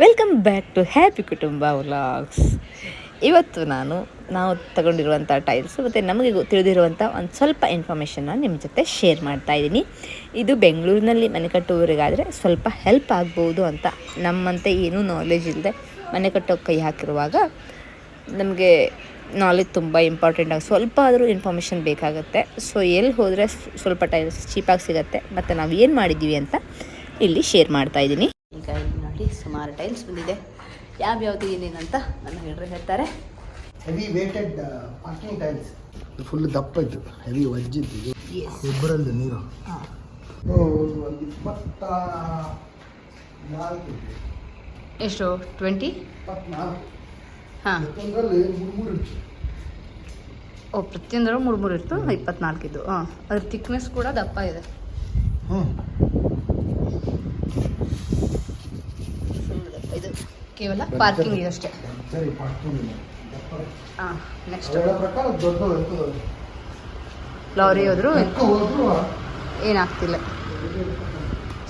Welcome back to happy Kutumba vlogs ಇವತ್ತು ನಾನು, ನಾವು ತಗೊಂಡಿರುವಂಥ ಟೈಲ್ಸ್ ಮತ್ತು ನಮಗೆ ತಿಳಿದಿರುವಂಥ ಒಂದು ಸ್ವಲ್ಪ ಇನ್ಫಾರ್ಮೇಷನ್ನ ನಿಮ್ಮ ಜೊತೆ ಶೇರ್ ಮಾಡ್ತಾ ಇದ್ದೀನಿ ಇದು ಬೆಂಗಳೂರಿನಲ್ಲಿ ಮನೆ ಕಟ್ಟುವವರಿಗಾದರೆ ಸ್ವಲ್ಪ ಹೆಲ್ಪ್ ಆಗ್ಬೋದು ಅಂತ ನಮ್ಮಂತೆ ಏನೂ ನಾಲೆಜ್ ಇಲ್ಲದೆ ಮನೆ ಕಟ್ಟೋ ಕೈ ಹಾಕಿರುವಾಗ ನಮಗೆ ನಾಲೆಜ್ ತುಂಬ ಇಂಪಾರ್ಟೆಂಟ್ ಆಗಿ ಸ್ವಲ್ಪ ಆದರೂ ಇನ್ಫಾರ್ಮೇಷನ್ ಬೇಕಾಗುತ್ತೆ. ಸೊ ಎಲ್ಲಿ ಹೋದರೆ ಸ್ವಲ್ಪ ಟೈಲ್ಸ್ ಚೀಪಾಗಿ ಸಿಗುತ್ತೆ, ಮತ್ತು ನಾವು ಏನು ಮಾಡಿದ್ದೀವಿ ಅಂತ ಇಲ್ಲಿ ಶೇರ್ ಮಾಡ್ತಾ ಇದ್ದೀನಿ ಈಗ ನೋಡಿ ಸುಮಾರು ಟೈಲ್ಸ್ ಬಂದಿದೆ. ಯಾವ್ಯಾವ್ದು ಏನೇನಂತ ನನ್ನ ಹೇಳ್ರೆ ಹೇಳ್ತಾರೆ. Heavy weighted parking tiles full ದಪ್ಪ ಇತ್ತು. ಹೆವಿ ವಜ್ಜಿದ್ದು ಇಬ್ಬರಲ್ಲಿ ನೀರು. ಹಾಂ. ಒಂದು ಇಪ್ಪತ್ತ ನಾಲ್ಕು ಇದೆ. ಎಷ್ಟು? ಟ್ವೆಂಟಿ ಹಾಂ. ಪ್ರತಿಯೊಂದರಲ್ಲಿ ಮೂರು ಮೂರು ಇತ್ತು. ಓ ಪ್ರತಿಯೊಂದರಲ್ಲೂ ಮೂರು ಮೂರು ಇತ್ತು? ಇಪ್ಪತ್ನಾಲ್ಕಿದ್ದು. ಹಾಂ. ಅದ್ರ ಥಿಕ್ನೆಸ್ ಕೂಡ ದಪ್ಪ ಇದೆ. ಹ್ಞೂ ಫುಲ್ ದಪ್ಪ ಇದು ಕೇವಲ ಪಾರ್ಕಿಂಗ್ ಅಷ್ಟೇ. ದಪ್ಪ ಹಾಂ ನೆಕ್ಸ್ಟ್ ಲಾರಿ ಹೋದ್ರು ಏನಾಗ್ತಿಲ್ಲ.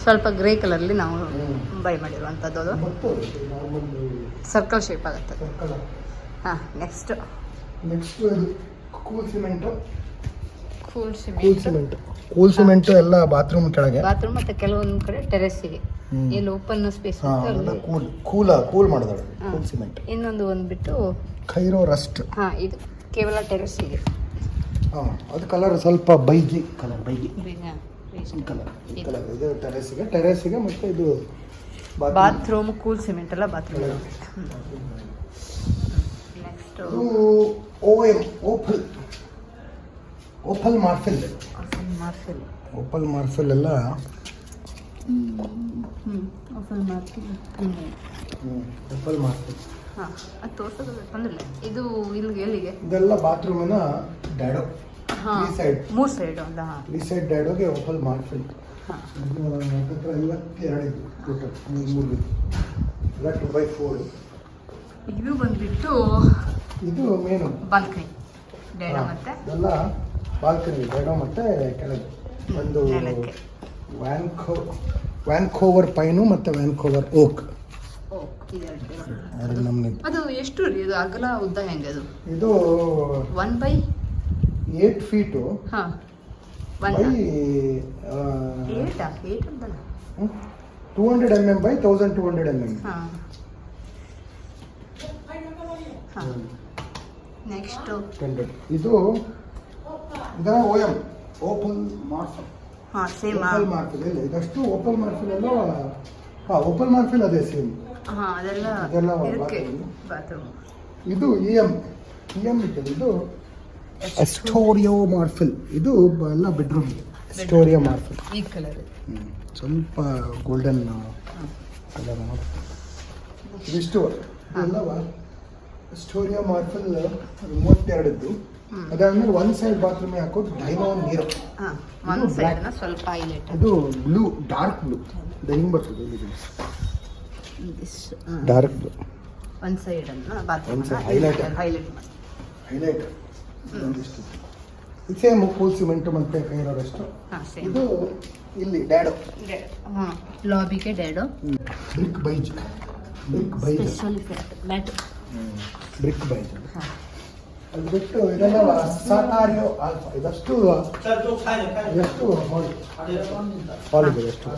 ಸ್ವಲ್ಪ ಗ್ರೇ ಕಲರ್ಲಿ ನಾವು ಬೈ ಮಾಡಿರುವಂಥದ್ದು ಅದು ಸರ್ಕಲ್ ಶೇಪ್ ಆಗುತ್ತೆ. ಹಾಂ ನೆಕ್ಸ್ಟ್ ನೆಕ್ಸ್ಟ್ ಇದು cool cement cool cool cement cement cool cement ಎಲ್ಲ ಬಾತ್ರೂಮ್ ಕೆಳಗೆ. ಬಾತ್ರೂಮ್ ಮತ್ತೆ ಕೆಲವೊಂದು ಕಡೆ ಟೆರೆಸ್ಸಿಗೆ ಇಲ್ಲಿ ಓಪನ್ ಸ್ಪೇಸ್ ಎಲ್ಲ ಅಲ್ಲಿ. ಕೂಲ್ ಕೂಲ ಕೂಲ್ ಮಾಡಿದಾಳೆ ಹಾ. ಕೂಲ್ ಸಿಮೆಂಟ್ ಇನ್ನೊಂದು ಒಂದು ಬಿಟ್ಟು ಕೈರೋ ರಸ್ಟ್ ಹಾ ಇದು ಕೇವಲ ಟೆರೆಸ್ಸಿಗೆ ಹಾ ಅದು ಕಲರ್ ಸ್ವಲ್ಪ ಬೈಗಿ ಕಲರ್ ಬೈಗಿ ಕಲರ್ ಇದು. ಕಲರ್ ಇದು ಟೆರೆಸ್ಗೆ ಟೆರೆಸ್ಗೆ ಮತ್ತು ಇದು. ಬಾತ್ರೂಮ್ ಕೂಲ್ ಸಿಮೆಂಟ್ ಅಲ್ಲ ಬಾತ್ರೂಮ್ ನೆಕ್ಸ್ಟ್ ಇದು ಓ opal opal marfil marfil opal marfil ಎಲ್ಲ ಓಪಲ್ ಮಾರ್ಫಿಲ್ ಓಪಲ್ ಮಾರ್ಫಿಲ್ ಹಾಂ ಅದು ತೋರ್ಸೋದು ತೊಂದರೆ ಇದು ಇಲ್ಲಿಗೆ ಎಲ್ಲಿಗೆ? ಇದೆಲ್ಲ ಬಾತ್ರೂಮಿನ ಡ್ಯಾಡೋ ಹಾಂ ಈ ಸೈಡ್ ಮೂರು ಸೈಡ್ ಅಲ್ಲ ಹಾಂ. ಈ ಸೈಡ್ ಡ್ಯಾಡೋಗೆ ಓಪಲ್ ಮಾರ್ಫಿಲ್ ಹಾಂ. ಇದು ಹತ್ತತ್ರ ಐವತ್ತೆರಡು ಇದ್ದು ಟೋಟಲ್ ಮೂರು ಎಲ್ಲ ಟು ಬೈ ಫೋರ್ ಇದು ಬಂದ್ಬಿಟ್ಟು ಇದು ಮೇನು ಬಾಲ್ಕನಿ ಡೇಡ ಮತ್ತೆ? ಇದೆಲ್ಲ ಬಾಲ್ಕನಿ ಬೇಡ ಮತ್ತು ಕೆಳಗೆ. ಒಂದು ವ್ಯಾನ್ಕೋ ವ್ಯಾನ್ಕೋವರ್ ಪೈನು ಮತ್ತು ವ್ಯಾನ್ಕೋವರ್ ಓಕ್ ಅದು ಎಷ್ಟು ರೀ? ಇದು ಅಗಲ ಉದ್ದ ಹೆಂಗೆ ಅದು? ಇದು ಒನ್ ಬೈ ಏಟ್ ಫೀಟು ಹಾಂ. ಒನ್ ಬೈ ಏಟಾ ಏಟ್ ಅಂತಲ್ಲ? Two hundred M M by thousand two hundred M M next ಇದು ಇದರ ಓ ಎಂ ಓಪನ್ ಮಾರ್ಫಲ್ ಹಾಂ ಸೇಮ್ ಓಪಲ್ ಇಲ್ಲ ಇದಷ್ಟು ಓಪನ್ ಮಾರ್ಫಿಲ್ ಎಲ್ಲ ಹಾಂ ಓಪನ್ ಮಾರ್ಫಿಲ್ ಅದೇ ಸೇಮ್ ಹಾಂ ಅದೆಲ್ಲ ಬಾತ್ರೂಮ್. ಇದು ಇ ಎಂ ಇ ಎಂ ಇದೆ ಇದು ಎಸ್ಟೋರಿಯೋ ಮಾರ್ಫಿಲ್ ಇದು ಎಲ್ಲ ಬೆಡ್ರೂಮ್ ಎಸ್ಟೋರಿಯೋ ಮಾರ್ಫಿಲ್ ಈ ಕಲರ್. ಸ್ವಲ್ಪ ಗೋಲ್ಡನ್ ಕಲರ್ ಇದಿಷ್ಟು. ಎಲ್ಲ ಸ್ಟೋರಿಯೋ ಮಾರ್ಫಲ್ ಮೂವತ್ತೆರಡದ್ದು. ಅದಾದ್ಮೇಲೆ ಒನ್ ಸೈಡ್ ಬಾತ್ರೂಮ್ ಹಾಕೋದು ಡೈನೋ ನೀರು. ಒಂದು. ಸೈಡ್ನ ಸ್ವಲ್ಪ ಹೈಲೈಟ್ ಅದು ಬ್ಲೂ ಡಾರ್ಕ್ ಬ್ಲೂ ಹಿಂಗೆ ಬರ್ತದೆ ಡಾರ್ಕ್ ಬ್ಲೂ ಒಂದು ಸೈಡ್ ಬಾತ್ರೂಮ್. ಹೈಲೈಟ್ ಹೈಲೈಟ್ ಒಂದಿಷ್ಟು. ಸೇಮ್ ಕೂಲ್ ಸಿಮೆಂಟ್ ಮತ್ತೆ ಕೈರೋರಷ್ಟು ಇದು ಇಲ್ಲಿ ಡ್ಯಾಡೋ ಹಾಂ ಲಾಬಿಗೆ dado brick beige brick beige brick beige ಹಾಂ. ಅದು ಬಿಟ್ಟು ಇದೆಲ್ಲ ಸಾಕಾರಿಯೋ ಆಲ್ಫಾ ಇದಷ್ಟು ಎಷ್ಟು ಹಾಲಿಗೆ ಎಷ್ಟು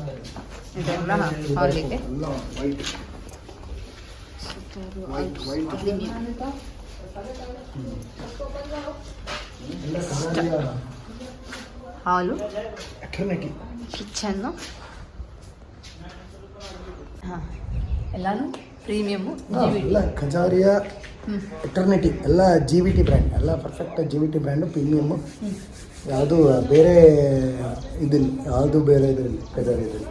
ಇದೆಲ್ಲ ಹಾಲಿಗೆ ಎಲ್ಲ ವೈಟ್ ವೈಟ್ ವೈಟ್ ಹಾಲು ಕಿಚನ್ನು ಹಾಂ. ಎಲ್ಲಾನು ಪ್ರೀಮಿಯಮ್ಮು ಎಲ್ಲ ಖಜಾರಿಯ ಎಟರ್ನಿಟಿ ಎಲ್ಲ ಜಿ ವಿ ಟಿ ಬ್ರ್ಯಾಂಡ್ ಎಲ್ಲ perfect G V T brand premium ಯಾವುದು ಬೇರೆ ಇದಿಲ್ಲ ಯಾವುದು ಬೇರೆ ಇದರಲ್ಲಿ ಖಜಾರಿಯಲ್ಲಿ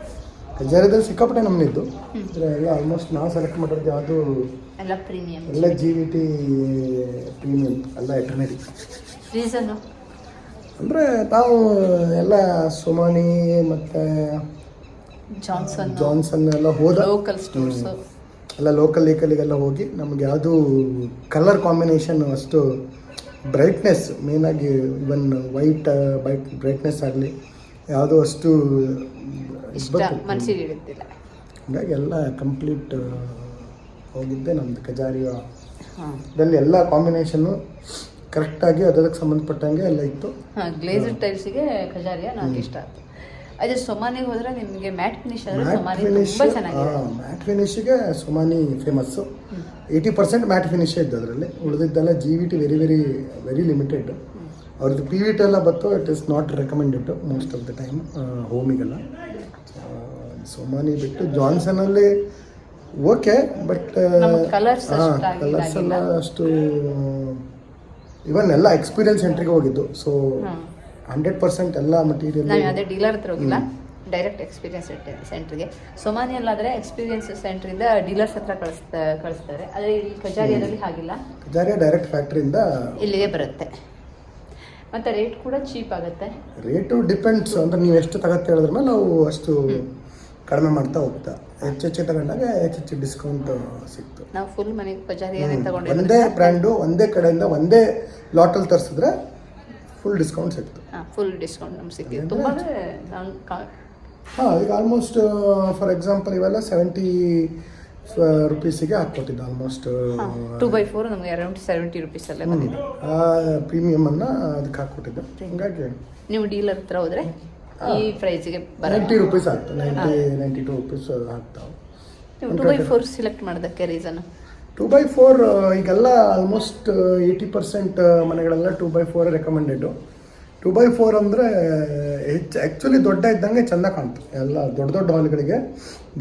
ಖಜಾರಿಯದಲ್ಲಿ ಸಿಕ್ಕಾಪಟ್ಟೆ ನಮ್ಮನಿದ್ದು ಅಂದರೆ ಎಲ್ಲ ಆಲ್ಮೋಸ್ಟ್ ನಾವು ಸೆಲೆಕ್ಟ್ ಮಾಡಿರೋದು ಯಾವುದು ಎಲ್ಲ ಪ್ರೀಮಿಯಮ್ ಎಲ್ಲ ಜಿ ವಿ ಟಿ ಪ್ರೀಮಿಯಂ ಎಲ್ಲ ಎಟರ್ನಿಟಿ ರೀಸನ್ನು ಅಂದರೆ ತಾವು ಎಲ್ಲ ಸುಮಾನಿ ಮತ್ತು ಜಾನ್ಸನ್ ಜಾನ್ಸನ್ ಎಲ್ಲ ಹೋದ ಲೋಕಲ್ ಸ್ಟೋರ್ಸ್. ಎಲ್ಲ ಲೋಕಲ್ ಲೀಕಲಿಗೆಲ್ಲ ಹೋಗಿ ನಮ್ಗೆ ಯಾವುದು ಕಲರ್ ಕಾಂಬಿನೇಷನ್ ಅಷ್ಟು ಬ್ರೈಟ್ನೆಸ್ ಮೇಯ್ನಾಗಿ ಇವನ್ ವೈಟ್ ಬೈಟ್ ಬ್ರೈಟ್ನೆಸ್ ಆಗಲಿ ಯಾವುದು ಅಷ್ಟು. ಮನಸ್ಸಿಗೆ ಹಂಗಾಗಿ ಎಲ್ಲ ಕಂಪ್ಲೀಟ್ ಹೋಗಿದ್ದೆ ನಮ್ಮದು ಕಜಾರಿಯ ಇದರಲ್ಲಿ ಎಲ್ಲ ಕಾಂಬಿನೇಷನ್ನು ಕರೆಕ್ಟಾಗಿ ಅದಕ್ಕೆ ಸಂಬಂಧಪಟ್ಟಂಗೆ ಎಲ್ಲ ಇತ್ತು. ಹಾಂ ಗ್ಲೇಸರ್ ಟೈಲ್ಸಿಗೆ ಕಜಾರಿಯ ನನಗೆ ಇಷ್ಟ ಆಯ್ತು. ಅದೇ ಸೊಮಾನಿಗೆ ಹೋದ್ರೆ ನಿಮಗೆ ಮ್ಯಾಟ್ ಫಿನಿಶ್ ಆದರೆ ಮ್ಯಾಟ್ ಸೊಮಾನಿ ಫಿನಿಶ್ ತುಂಬ ಚೆನ್ನಾಗಿದೆ. Matt ಫಿನಿಶಿಗೆ Somany famous eighty percent matt finish ಇದ್ದು ಅದರಲ್ಲಿ. ಉಳಿದಿದ್ದೆಲ್ಲ G V T very very very limited ಅವ್ರದ್ದು ಪಿ ವಿ ಟಿ ಎಲ್ಲ ಬಂತು it is not recommended most of the time ಹೋಮಿಗೆಲ್ಲ Somany ಬಿಟ್ಟು ಜಾನ್ಸನಲ್ಲಿ ಓಕೆ ಬಟ್ ಹಾಂ ಕಲರ್ಸ್ ಎಲ್ಲ. ಅಷ್ಟು ಇವನ್ ಎಲ್ಲ ಎಕ್ಸ್ಪೀರಿಯನ್ಸ್ ಎಂಟ್ರಿಗೆ ಹೋಗಿದ್ದು. ಸೊ ಹಂಡ್ರೆಡ್ ಪರ್ಸೆಂಟ್ ಎಲ್ಲ ಮಟೀರಿಯಲ್ ನಾನು ಅದೇ ಡೀಲರ್ ಹತ್ರ ಹೋಗಿಲ್ಲ. ಡೈರೆಕ್ಟ್ ಎಕ್ಸ್ಪೀರಿಯನ್ಸ್ ಸೆಂಟ್ರಿಗೆ ಸೊಮಾನಿಯಲ್ಲಾದರೆ ಎಕ್ಸ್ಪೀರಿಯನ್ಸ್ ಸೆಂಟ್ರಿಂದ ಡೀಲರ್ಸ್ ಹತ್ರ ಕಳಿಸ್ತಾ ಕಳಿಸ್ತಾರೆ. ಆದರೆ ಇಲ್ಲಿ ಕಜಾರಿಯಲ್ಲಿ ಹಾಗಿಲ್ಲ. ಕಜಾರಿಯ ಡೈರೆಕ್ಟ್ ಫ್ಯಾಕ್ಟ್ರಿಯಿಂದ ಇಲ್ಲಿಗೆ ಬರುತ್ತೆ. ಮತ್ತು ರೇಟ್ ಕೂಡ ಚೀಪ್ ಆಗುತ್ತೆ. ರೇಟು ಡಿಪೆಂಡ್ಸ್ ಅಂದರೆ ನೀವು ಎಷ್ಟು ತಗತ್ತೆ ಹೇಳಿದ್ರೆ ನಾವು ಅಷ್ಟು ಕಡಿಮೆ ಮಾಡ್ತಾ ಹೋಗ್ತಾ. ಹೆಚ್ಚು ಹೆಚ್ಚು ತಗೊಂಡಾಗ ಹೆಚ್ಚು ಹೆಚ್ಚು ಡಿಸ್ಕೌಂಟ್ ಸಿಕ್ತು. ನಾವು ಫುಲ್ ಮನೆಗೆ ಖಜಾರಿಯನ್ನೇ ಒಂದೇ ತಗೊಂಡಿರೋದ್ರಿಂದ ಬ್ರ್ಯಾಂಡು ಒಂದೇ ಕಡೆಯಿಂದ ಒಂದೇ ಲಾಟಲ್ಲಿ ತರಿಸಿದ್ರೆ ಫುಲ್ ಡಿಸ್ಕೌಂಟ್ ಸಿಕ್ತು ಫುಲ್ ಡಿಸ್ಕೌಂಟ್ ನಮ್ಗೆ ಸಿಕ್ಕಿದೆ ತುಂಬ ಹಾಂ ಈಗ ಆಲ್ಮೋಸ್ಟ್ ಫಾರ್ ಎಕ್ಸಾಂಪಲ್ ಇವೆಲ್ಲ ಸೆವೆಂಟಿ ರುಪೀಸಿಗೆ ಹಾಕ್ಕೊಟ್ಟಿದ್ದು ಆಲ್ಮೋಸ್ಟ್ ಟೂ ಬೈ ಫೋರ್ ನಮಗೆ ಅರೌಂಡ್ ಸೆವೆಂಟಿ ರುಪೀಸಲ್ಲೇ ಬಂದಿದೆ. ಆ ಅನ್ನ ಅದಕ್ಕೆ ಹಾಕ್ಕೊಟ್ಟಿದ್ದು. ಹಿಂಗಾಗಿ ನೀವು ಡೀಲರ್ ಹತ್ರ ಹೋದರೆ ಈ ಪ್ರೈಸಿಗೆ ಗೆ ನೈಂಟಿ ರುಪೀಸ್ ಆಗ್ತದೆ. ನೈಂಟಿ ನೈಂಟಿ ಟು ರುಪೀಸ್ ಆಗ್ತಾವೆ. ನೀವು ಟೂ ಬೈ ಫೋರ್ ಸಿಲೆಕ್ಟ್ ಮಾಡೋದಕ್ಕೆ ರೀಸನ್ ಟೂ ಬೈ ಫೋರ್ ಈಗೆಲ್ಲ almost eighty percent ಮನೆಗಳೆಲ್ಲ two by four recommended two by four ಅಂದರೆ ಹೆಚ್ಚು ಆ್ಯಕ್ಚುಲಿ ದೊಡ್ಡ ಇದ್ದಂಗೆ ಚೆಂದ ಕಾಣ್ತು. ಎಲ್ಲ ದೊಡ್ಡ ದೊಡ್ಡ ಹಾಲ್ಗಳಿಗೆ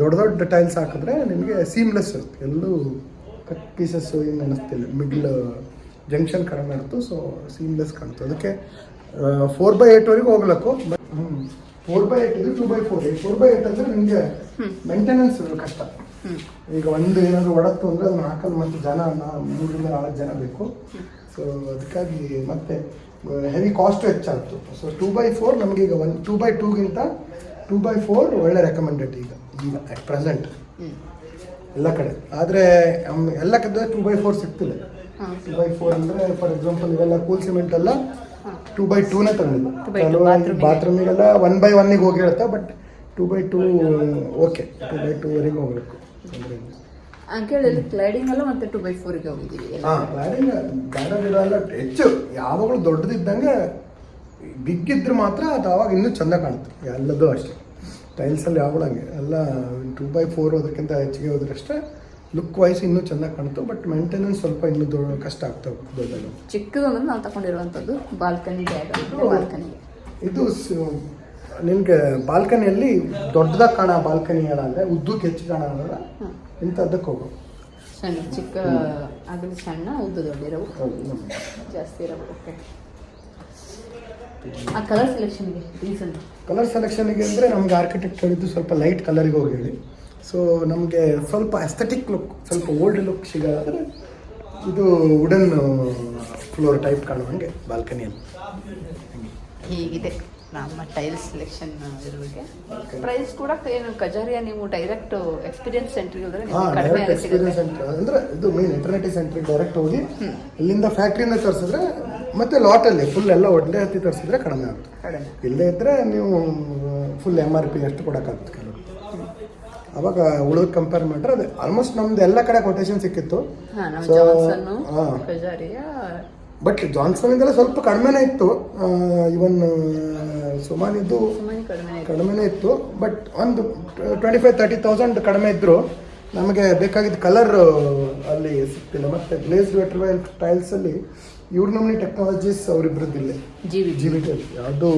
ದೊಡ್ಡ ದೊಡ್ಡ ಟೈಲ್ಸ್ ಹಾಕಿದ್ರೆ ನಿಮಗೆ ಸೀಮ್ಲೆಸ್ ಇರುತ್ತೆ. ಎಲ್ಲೂ ಕಟ್ ಪೀಸಸ್ಸು ಏನು ಅನ್ನಿಸ್ತಿಲ್ಲ ಮಿಡ್ಲ್ ಜಂಕ್ಷನ್ ಕಡಿಮೆ ಇರುತ್ತೆ ಸೊ ಸೀಮ್ಲೆಸ್ ಕಾಣ್ತು. ಅದಕ್ಕೆ ಫೋರ್ ಬೈ ಏಯ್ಟ್ವರೆಗೂ ಹೋಗ್ಲಕ್ಕು ಬಟ್ ಫೋರ್ ಬೈ ಏಯ್ಟ್ ಇದು two by four four by eight ಅಂದರೆ ನಿಮಗೆ ಮೇಂಟೆನೆನ್ಸ್ ಕಷ್ಟ. ಈಗ ಒಂದು ಏನಾದರೂ ಒಡತ್ತು ಅಂದರೆ ಅದನ್ನ ಹಾಕಲು ಮತ್ತೆ ಜನ ಮೂರರಿಂದ ನಾಲ್ಕು ಜನ ಬೇಕು. ಸೊ ಅದಕ್ಕಾಗಿ ಮತ್ತೆ ಹೆವಿ ಕಾಸ್ಟ್ ಹೆಚ್ಚಾಗ್ತು. ಸೊ ಟೂ ಬೈ ಫೋರ್ ನಮಗೆ ಈಗ ಒನ್ ಟೂ ಬೈ ಟೂಗಿಂತ ಟೂ ಬೈ ಫೋರ್ ಒಳ್ಳೆ ರೆಕಮೆಂಡೆಡ್ ಈಗ ಈಗ ಅಟ್ ಪ್ರೆಸೆಂಟ್ ಎಲ್ಲ ಕಡೆ. ಆದರೆ ಎಲ್ಲ ಕಡೆ ಟೂ ಬೈ ಫೋರ್ ಸಿಗ್ತಿಲ್ಲ. ಟೂ ಬೈ ಫೋರ್ ಅಂದರೆ ಫಾರ್ ಎಕ್ಸಾಂಪಲ್ ಇವೆಲ್ಲ ಕೂಲ್ ಸಿಮೆಂಟ್ ಎಲ್ಲ ಟೂ ಬೈ ಟೂನೇ two, ಕೆಲವು. ಬಾತ್ರೂಮಿಗೆಲ್ಲ ಒನ್ ಬೈ ಒನ್ನಿಗೆ ಹೋಗಿರುತ್ತೆ but two by two okay two by ಟೂವರೆಗೆ ಹೋಗ್ಬೇಕು. ಅಂಕೇಳಿ ಕ್ಲೈಡಿಂಗ್ ಅಲ್ಲ ಮತ್ತೆ ಟು ಬೈ ಫೋರಿಗೆ ಹೋಗಿದ್ದೀವಿ. ಹಾಂ ಪ್ಲಾನಿಂಗ್ ಬೇಡ ಗಿಡ ಎಲ್ಲ ಹೆಚ್ಚು. ಯಾವಾಗಲೂ ದೊಡ್ಡದಿದ್ದಂಗೆ ಬಿಗ್ಗಿದ್ರೆ ಮಾತ್ರ ಅದು ಆವಾಗ ಇನ್ನೂ ಚೆಂದ ಕಾಣುತ್ತೆ. ಎಲ್ಲದೂ ಅಷ್ಟೇ. ಟೈಲ್ಸಲ್ಲಿ ಯಾವಾಗಲೂ ಹಂಗೆ. ಎಲ್ಲ ಟೂ ಬೈ ಫೋರ್ ಹೋದಕ್ಕಿಂತ ಹೆಚ್ಚಿಗೆ ಹೋದ್ರಷ್ಟೇ ಲುಕ್ ವೈಸ್ ಇನ್ನೂ ಚೆಂದ ಕಾಣ್ತು ಬಟ್ ಮೇಂಟೆನೆನ್ಸ್ ಸ್ವಲ್ಪ ಇನ್ನೂ ದೊಡ್ಡ ಕಷ್ಟ ಆಗ್ತಾ ಹೋಗ್ತದೆ. ದೊಡ್ಡದು ಚಿಕ್ಕದೊಂದು ನಾವು ತಗೊಂಡಿರುವಂಥದ್ದು ಬಾಲ್ಕನಿ ಬಾಲ್ಕನಿಗೆ ಇದು ನಿನಗೆ ಬಾಲ್ಕನಿಯಲ್ಲಿ ದೊಡ್ಡದಾಗ ಕಾಣೋ ಬಾಲ್ಕನಿ ಅಂದರೆ ಉದ್ದಕ್ಕೆ ಹೆಚ್ಚು ಕಾಣೋಲ್ಲ ಇಂಥದ್ದಕ್ಕೆ ಹೋಗು. ಸಣ್ಣ ಚಿಕ್ಕ ಆಗಲಿ ಸಣ್ಣ ಉದ್ದ ದೊಡ್ಡಿರವು. ಜಾಸ್ತಿ ಇರವು ಓಕೆ ಆ ಕಲರ್ ಸೆಲೆಕ್ಷನ್ಗೆ ರೀಸನ್ ಕಲರ್ ಸೆಲೆಕ್ಷನ್ಗೆ ಅಂದರೆ ನಮ್ಗೆ ಆರ್ಕಿಟೆಕ್ಟ್ ಹೇಳಿದ್ದು ಸ್ವಲ್ಪ ಲೈಟ್ ಕಲರಿಗೆ ಹೋಗಿ ಹೇಳಿ ಸೊ ನಮಗೆ ಸ್ವಲ್ಪ ಅಸ್ಥೆಟಿಕ್ ಲುಕ್ ಸ್ವಲ್ಪ ಓಲ್ಡ್ ಲುಕ್ ಸಿಗೋದಾದ್ರೆ ಇದು ವುಡನ್ ಫ್ಲೋರ್ ಟೈಪ್ ಕಾಣುವಂಗೆ ಬಾಲ್ಕನಿಯಲ್ಲಿ. ಹೀಗಿದೆ. ನಮ್ಮ ಟೈಲ್ ಸೆಲೆಕ್ಷನ್ ಇರುವಿಗೆ ಪ್ರೈಸ್ ಕೂಡ ಏನು ಕಜಾರಿಯ ನೀವು ಡೈರೆಕ್ಟ್ ಎಕ್ಸ್ಪೀರಿಯನ್ಸ್ ಸೆಂಟ್ರಿಗೆ ಹೋದ್ರೆ ನಿಮ್ಗೆ ಕಡಿಮೆ ಡೈರೆಕ್ಟ್ ಸಿಗುತ್ತೆ. ಎಕ್ಸ್ಪೀರಿಯನ್ಸ್ ಸೆಂಟರ್ ಅಂದ್ರೆ ಇದು ಮೇನ್ ಇಂಟರ್ನೆಟ್ ಸೆಂಟ್ರಿಗೆ ಡೈರೆಕ್ಟ್ ಹೋಗಿ ಇಲ್ಲಿಂದ ಫ್ಯಾಕ್ಟ್ರಿನ ತರಿಸಿದ್ರೆ ಮತ್ತೆ ಲಾಟಲ್ಲಿ ಫುಲ್ ಎಲ್ಲ ಒಡ್ಲೆ ಹತ್ತಿ ತರಿಸಿದ್ರೆ ಕಡಿಮೆ ಆಗುತ್ತೆ. ಇಲ್ಲದೇ ಇದ್ದರೆ ನೀವು ಫುಲ್ ಎಂ ಆರ್ ಪಿ ಎಷ್ಟು ಕೊಡೋಕ್ಕಾಗುತ್ತೆ ಕೆಲವು ಅವಾಗ ಉಳಿದ ಕಂಪೇರ್ ಮಾಡಿದ್ರೆ ಅದು ಆಲ್ಮೋಸ್ಟ್ ನಮ್ದು ಎಲ್ಲ ಕಡೆ ಕೊಟೇಶನ್ ಸಿಕ್ಕಿತ್ತು. ಸೊ ಹಾ. ಬಟ್ ಜಾನ್ಸನ್ನಿಂದೆಲ್ಲ ಸ್ವಲ್ಪ ಕಡಿಮೆನೇ ಇತ್ತು. ಇವನ್ ಸುಮಾನಿದ್ದು ಕಡಿಮೆನೇ ಇತ್ತು. ಬಟ್ ಒಂದು ಟ್ವೆಂಟಿ ಫೈವ್ ತರ್ಟಿ ತೌಸಂಡ್ ಕಡಿಮೆ ಇದ್ದರು ನಮಗೆ ಬೇಕಾಗಿದ್ದ ಕಲರ್ ಅಲ್ಲಿ ಸಿಗ್ತಿಲ್ಲ. ಮತ್ತು ಗ್ಲೇಸ್ ವೆಟ್ರವೈಲ್ ಟೈಲ್ಸಲ್ಲಿ ಇವ್ರ ನಮ್ನಿ ಟೆಕ್ನಾಲಜೀಸ್ ಅವರಿಬ್ಬರದ್ದಿಲ್ಲ ಜಿ ವಿ ಜಿ ವಿ ಯಾವುದು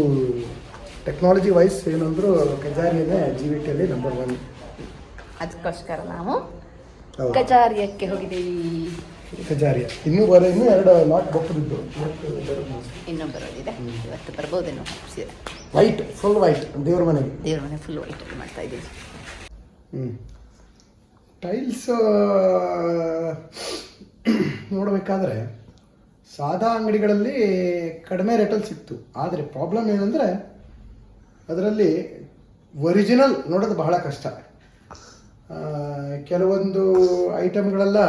ಟೆಕ್ನಾಲಜಿ ವೈಸ್ ಏನಂದ್ರು ಕಜಾರಿನೇ ಜಿ ವಿ ಟಿಯಲ್ಲಿ ನಂಬರ್ ಒನ್ ಅದಕ್ಕೋಸ್ಕರ ನಾವು ಕಜಾರಿಯಕ್ಕೆ ಹೋಗಿದ್ದೀವಿ. ಕಜಾರಿಯ. ಇನ್ನೂ ಬರ ಇನ್ನೂ ಎರಡು ಲಾಟ್ ಬಪ್ಪದಿದ್ದು ಇನ್ನೂ ಬರೋದಿದೆ ಇವತ್ತು ಬರ್ಬೋದೇನೋ ವೈಟ್ ಫುಲ್ ವೈಟ್ ದೇವ್ರ ಮನೆ ದೇವ್ರ ಮನೆ ಫುಲ್ ವೈಟ್ ಮಾಡ್ತಾ ಇದ್ದೀವಿ. ಹ್ಞೂ ಟೈಲ್ಸ್ ನೋಡಬೇಕಾದ್ರೆ ಸಾದಾ ಅಂಗಡಿಗಳಲ್ಲಿ ಕಡಿಮೆ ರೇಟಲ್ಲಿ ಸಿಕ್ತು. ಆದರೆ ಪ್ರಾಬ್ಲಮ್ ಏನಂದರೆ ಅದರಲ್ಲಿ ಒರಿಜಿನಲ್ ನೋಡೋದು ಬಹಳ ಕಷ್ಟ. ಕೆಲವೊಂದು ಐಟಮ್ಗಳೆಲ್ಲ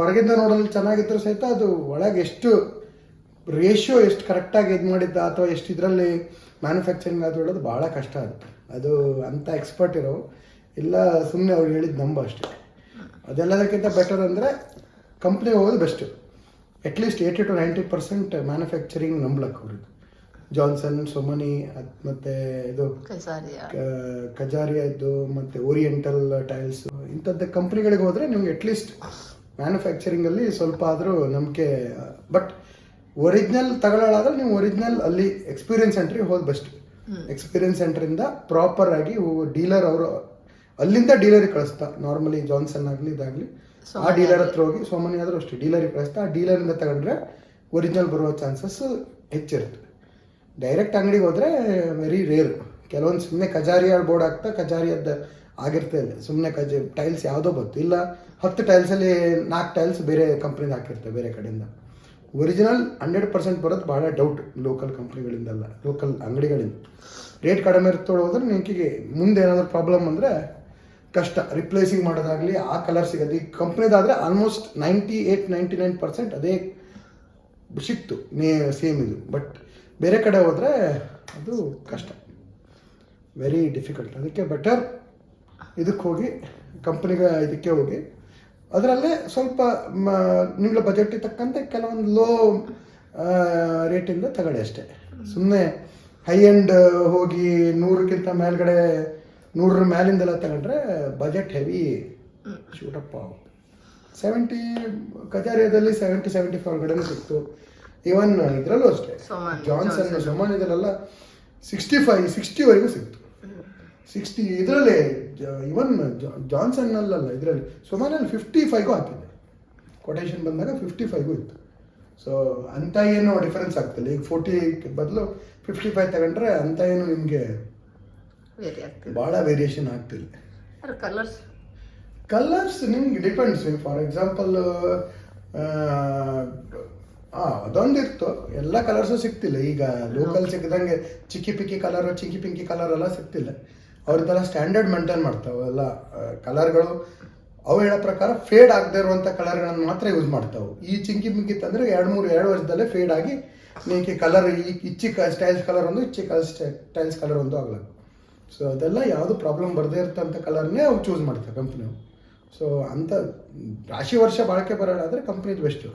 ಹೊರಗಿಂದ ನೋಡಲು ಚೆನ್ನಾಗಿದ್ದರೂ ಸಹಿತ ಅದು ಒಳಗೆ ಎಷ್ಟು ರೇಷಿಯೋ ಎಷ್ಟು ಕರೆಕ್ಟಾಗಿ ಇದು ಮಾಡಿದ್ದ ಅಥವಾ ಎಷ್ಟು ಇದರಲ್ಲಿ ಮ್ಯಾನುಫ್ಯಾಕ್ಚರಿಂಗ್ ಅದು ಹೇಳೋದು ಭಾಳ ಕಷ್ಟ ಅದು. ಅದು ಅಂಥ ಎಕ್ಸ್ಪರ್ಟ್ ಇರೋ ಇಲ್ಲ ಸುಮ್ಮನೆ ಅವ್ರು ಹೇಳಿದ್ದು ನಂಬ ಅಷ್ಟೇ. ಅದೆಲ್ಲದಕ್ಕಿಂತ ಬೆಟರ್ ಅಂದರೆ ಕಂಪ್ನಿಗೆ ಹೋಗೋದು best at least eighty to ninety percent manufacturing ನಂಬ್ಲಕ್ಕೆ ಅವ್ರಿಗೆ ಜಾನ್ಸನ್ ಸೊಮನಿ ಅದು ಮತ್ತೆ ಇದು ಕಜಾರಿಯಾ. ಇದ್ದು ಮತ್ತೆ ಓರಿಯೆಂಟಲ್ ಟೈಲ್ಸ್ ಇಂಥದ್ದು ಕಂಪ್ನಿಗಳಿಗೆ ಹೋದರೆ ನಿಮ್ಗೆ ಅಟ್ಲೀಸ್ಟ್ ಮ್ಯಾನುಫ್ಯಾಕ್ಚರಿಂಗಲ್ಲಿ ಸ್ವಲ್ಪ ಆದರೂ ನಂಬಿಕೆ ಬಟ್ ಒರಿಜಿನಲ್ ತಗೊಳ್ಳೋದಾದ್ರೆ ನೀವು ಒರಿಜಿನಲ್ ಅಲ್ಲಿ ಎಕ್ಸ್ಪೀರಿಯನ್ಸ್ ಸೆಂಟ್ರಿಗೆ ಹೋದ್ ಬೆಸ್ಟ್ ಎಕ್ಸ್ಪೀರಿಯನ್ಸ್ ಸೆಂಟ್ರಿಂದ ಪ್ರಾಪರ್ ಆಗಿ ಡೀಲರ್ ಅವರು ಅಲ್ಲಿಂದ ಡೀಲರಿಗೆ ಕಳಿಸ್ತಾ ನಾರ್ಮಲಿ ಜಾನ್ಸನ್ ಆಗಲಿ ಇದಾಗಲಿ. ಆ ಡೀಲರ್ ಹತ್ರ ಹೋಗಿ ಸೋಮನಿ ಆದರೂ ಅಷ್ಟೇ ಡೀಲರಿಗೆ ಕಳಿಸ್ತಾ ಆ ಡೀಲರಿಂದ ತಗೊಂಡ್ರೆ ಒರಿಜಿನಲ್ ಬರುವ ಚಾನ್ಸಸ್ ಹೆಚ್ಚಿರುತ್ತೆ. ಡೈರೆಕ್ಟ್ ಅಂಗಡಿಗೆ ಹೋದ್ರೆ ವೆರಿ ರೇರ್ ಕೆಲವೊಂದು ಸುಮ್ಮನೆ ಕಜಾರಿಯ ಬೋರ್ಡ್ ಹಾಕ್ತಾ ಕಜಾರಿಯದ್ದು ಆಗಿರ್ತೇ ಇದೆ ಸುಮ್ಮನೆ ಕಜೆ ಟೈಲ್ಸ್ ಯಾವುದೋ ಬಂತು ಇಲ್ಲ, ಹತ್ತು ಟೈಲ್ಸಲ್ಲಿ ನಾಲ್ಕು ಟೈಲ್ಸ್ ಬೇರೆ ಕಂಪ್ನಿದು ಹಾಕಿರ್ತವೆ ಬೇರೆ ಕಡೆಯಿಂದ. ಒರಿಜಿನಲ್ ಹಂಡ್ರೆಡ್ ಪರ್ಸೆಂಟ್ ಬರೋದು ಭಾಳ ಡೌಟ್ ಲೋಕಲ್ ಕಂಪ್ನಿಗಳಿಂದಲ್ಲ ಲೋಕಲ್ ಅಂಗಡಿಗಳಿಂದ. ರೇಟ್ ಕಡಿಮೆ ಇರ್ತೋಳು ಹೋದ್ರೆ ನಿಂಕಿಗೆ ಮುಂದೆ ಏನಾದರೂ ಪ್ರಾಬ್ಲಮ್ ಅಂದರೆ ಕಷ್ಟ. ರಿಪ್ಲೇಸಿಂಗ್ ಮಾಡೋದಾಗಲಿ, ಆ ಕಲರ್ ಸಿಗೋದು. ಈ ಕಂಪ್ನಿದಾದರೆ almost ninety eight ninety nine percent ಅದೇ ಸಿಕ್ತು. ಮೇ ಸೇಮ್ ಇದು. ಬಟ್ ಬೇರೆ ಕಡೆ ಹೋದರೆ ಅದು ಕಷ್ಟ. ವೆರಿ ಡಿಫಿಕಲ್ಟ್ ಅದಕ್ಕೆ ಬೆಟರ್ ಇದಕ್ಕೆ ಹೋಗಿ ಕಂಪ್ನಿಗೆ ಇದಕ್ಕೆ ಹೋಗಿ. ಅದರಲ್ಲೇ ಸ್ವಲ್ಪ ನಿಮ್ಮ ಬಜೆಟ್ ತಕ್ಕಂತೆ ಕೆಲವೊಂದು ಲೋ ರೇಟಿಂದ ತಗೊಳ್ಳಿ ಅಷ್ಟೇ. ಸುಮ್ಮನೆ ಹೈ ಎಂಡ್ ಹೋಗಿ ನೂರಕ್ಕಿಂತ ಮೇಲ್ಗಡೆ ನೂರರ ಮೇಲಿಂದೆಲ್ಲ ತಗೊಂಡ್ರೆ ಬಜೆಟ್ ಹೆವಿ ಶೂಟಪ್ಪ ಸೆವೆಂಟಿ ಕಜಾರಿಯಾದಲ್ಲಿ ಸೆವೆಂಟಿ ಸೆವೆಂಟಿ ಫೈವ್ ಒಳಗಡೆ ಸಿಕ್ತು. ಇವನ್ ಇದರಲ್ಲೂ ಅಷ್ಟೇ. ಜಾನ್ಸನ್ ಸೊಮಾನ್ ಇದರಲ್ಲ ಸಿಕ್ಸ್ಟಿ ಫೈವ್ ಸಿಕ್ಸ್ಟಿವರೆಗೂ ಸಿಕ್ತು. ಸಿಕ್ಸ್ಟಿ ಇದರಲ್ಲಿ ಇವನ್ ಜಾನ್ಸನ್ ಅಲ್ಲಲ್ಲ ಇದರಲ್ಲಿ. ಸುಮಾರಲ್ಲಿ ಫಿಫ್ಟಿ ಫೈವ್ಗೂ ಹಾಕಿದೆ ಕೊಟೇಶನ್ ಬಂದಾಗ ಫಿಫ್ಟಿ ಫೈವ್ಗೂ ಇತ್ತು. ಸೊ ಅಂತ ಏನು ಡಿಫರೆನ್ಸ್ ಆಗ್ತಿಲ್ಲ ಈಗ ಫೋರ್ಟಿ ಬದಲು ಫಿಫ್ಟಿ ಫೈವ್ ತಗೊಂಡ್ರೆ ಅಂತ ಏನು ನಿಮಗೆ ಭಾಳ ವೇರಿಯೇಷನ್ ಆಗ್ತಿಲ್ಲ. ಕಲರ್ಸ್ ಕಲರ್ಸ್ ನಿಮ್ಗೆ ಡಿಪೆಂಡ್ಸ್ ಫಾರ್ ಎಕ್ಸಾಂಪಲ್ ಹಾಂ ಅದೊಂದು ಇತ್ತು ಎಲ್ಲ ಕಲರ್ಸು ಸಿಗ್ತಿಲ್ಲ. ಈಗ ಲೋಕಲ್ ಸಿಕ್ಕಿದಂಗೆ ಚಿಕ್ಕಿ ಪಿಕ್ಕಿ ಕಲರು ಚಿಕ್ಕಿ ಪಿಂಕಿ ಕಲರ್ ಎಲ್ಲ ಸಿಗ್ತಿಲ್ಲ. ಅವ್ರದ್ದೆಲ್ಲ ಸ್ಟ್ಯಾಂಡರ್ಡ್ ಮೇಂಟೈನ್ ಮಾಡ್ತಾವೆ. ಎಲ್ಲ ಕಲರ್ಗಳು ಅವು ಹೇಳೋ ಪ್ರಕಾರ ಫೇಡ್ ಆಗದೆ ಇರುವಂಥ ಕಲರ್ಗಳನ್ನು ಮಾತ್ರ ಯೂಸ್ ಮಾಡ್ತಾವೆ. ಈ ಚಿಂಕಿ ಮಿಂಕಿ ತಂದರೆ ಎರಡು ಮೂರು, ಎರಡು ವರ್ಷದಲ್ಲೇ ಫೇಡ್ ಆಗಿ ನೀಕೆ ಕಲರ್ ಈ ಇಚ್ಚಿ ಸ್ಟೈಲ್ಸ್ ಕಲರ್ ಒಂದು, ಇಚ್ಚಿ ಸ್ಟೈಲ್ಸ್ ಕಲರ್ ಒಂದು ಆಗಲ್ಲ ಸೊ ಅದೆಲ್ಲ ಯಾವುದು ಪ್ರಾಬ್ಲಮ್ ಬರದೇ ಇರ್ತಂಥ ಕಲರ್ನೇ ಅವ್ರು ಚೂಸ್ ಮಾಡ್ತಾರೆ ಕಂಪ್ನಿಯವು ಸೊ ಅಂಥ ರಾಶಿ ವರ್ಷ ಬಾಳಿಕೆ ಬರೋದಾದರೆ ಕಂಪ್ನಿದು ಬೆಸ್ಟು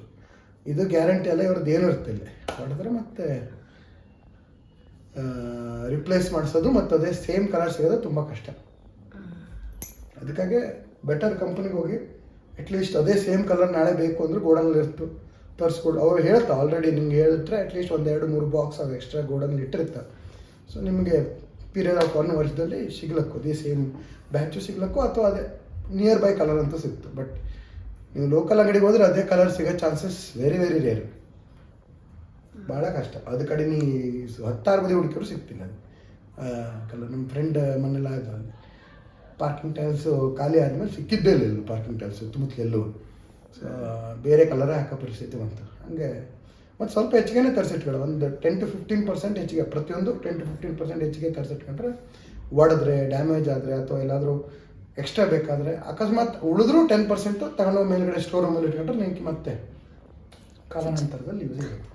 ಇದು ಗ್ಯಾರಂಟಿ ಎಲ್ಲ ಇವ್ರದ್ದು ಏನೂ ಇರ್ತಿಲ್ಲ. ಹೊಡೆದ್ರೆ ಮತ್ತೆ ರಿಪ್ಲೇಸ್ ಮಾಡಿಸೋದು ಮತ್ತು ಅದೇ ಸೇಮ್ ಕಲರ್ ಸಿಗೋದು ತುಂಬ ಕಷ್ಟ. ಅದಕ್ಕಾಗಿ ಬೆಟರ್ ಕಂಪ್ನಿಗೆ ಹೋಗಿ ಅಟ್ಲೀಸ್ಟ್ ಅದೇ ಸೇಮ್ ಕಲರ್ ನಾಳೆ ಬೇಕು ಅಂದ್ರೆ ಗೋಡನಲ್ಲಿ ಇರ್ತು ತರಿಸ್ಕೊಡು. ಅವ್ರು ಹೇಳ್ತಾ ಆಲ್ರೆಡಿ ನಿಮ್ಗೆ ಹೇಳಿದ್ರೆ ಅಟ್ಲೀಸ್ಟ್ ಒಂದು ಎರಡು ಮೂರು ಬಾಕ್ಸ್ ಅದು ಎಕ್ಸ್ಟ್ರಾ ಗೋಡನಲ್ಲಿ ಇಟ್ಟಿರ್ತಾರೆ. ಸೊ ನಿಮಗೆ ಪೀರಿಯಡ್ ಆಫ್ ಒನ್ ವರ್ಷದಲ್ಲಿ ಸಿಗ್ಲಕ್ಕು, ಅದೇ ಸೇಮ್ ಬ್ಯಾಚು ಸಿಗ್ಲಕ್ಕು ಅಥವಾ ಅದೇ ನಿಯರ್ ಬೈ ಕಲರ್ ಅಂತ ಸಿಕ್ತು ಬಟ್ ನೀವು ಲೋಕಲ್ ಅಂಗಡಿಗೆ ಹೋದ್ರೆ ಅದೇ ಕಲರ್ ಸಿಗೋ ಚಾನ್ಸಸ್ ವೆರಿ ವೆರಿ ರೇರ್ ಭಾಳ ಕಷ್ಟ. ಅದು ಕಡೆ ನೀ ಹತ್ತಾರು ಬದಿ ಹುಡುಕಿದ್ರು ಸಿಗ್ತಿಲ್ಲ ಅದು ಕಲರ್ ನಮ್ಮ ಫ್ರೆಂಡ್ ಮನೆಲ್ಲ ಆದ ಪಾರ್ಕಿಂಗ್ ಟೈಲ್ಸು ಖಾಲಿ ಆದಮೇಲೆ ಸಿಕ್ಕಿದ್ದೇ ಇಲ್ಲ ಪಾರ್ಕಿಂಗ್ ಟೈಲ್ಸು ತುಮಕಿ ಎಲ್ಲೂ. ಸೊ ಬೇರೆ ಕಲರೇ ಹಾಕೋ ಪರಿಸ್ಥಿತಿ ಬಂತು. ಹಂಗೆ ಮತ್ತು ಸ್ವಲ್ಪ ಹೆಚ್ಚಿಗೆನೇ ತರಿಸಿಟ್ಕೊಳ್ಳಿ. ಒಂದು ಟೆನ್ ಟು ಫಿಫ್ಟೀನ್ ಪರ್ಸೆಂಟ್ ಹೆಚ್ಚಿಗೆ, ಪ್ರತಿಯೊಂದು ಟೆನ್ ಟು ಫಿಫ್ಟೀನ್ ಪರ್ಸೆಂಟ್ ಹೆಚ್ಚಿಗೆ ತರಿಸಿಟ್ಕೊಂಡ್ರೆ ಒಡೆದ್ರೆ ಡ್ಯಾಮೇಜ್ ಆದರೆ ಅಥವಾ ಎಲ್ಲಾದರೂ ಎಕ್ಸ್ಟ್ರಾ ಬೇಕಾದರೆ ಅಕಸ್ಮಾತ್ ಉಳಿದ್ರೂ ಟೆನ್ ಪರ್ಸೆಂಟು ತಗೊಂಡೋಗಿ ಮೇಲ್ಗಡೆ ಸ್ಟೋರ್ ರೂಮಲ್ಲಿ ಇಟ್ಕೊಂಡ್ರೆ ನಿಮಗೆ ಮತ್ತೆ ಕಾಲಾನಂತರದಲ್ಲಿ ಯೂಸ್ ಆಗುತ್ತೆ.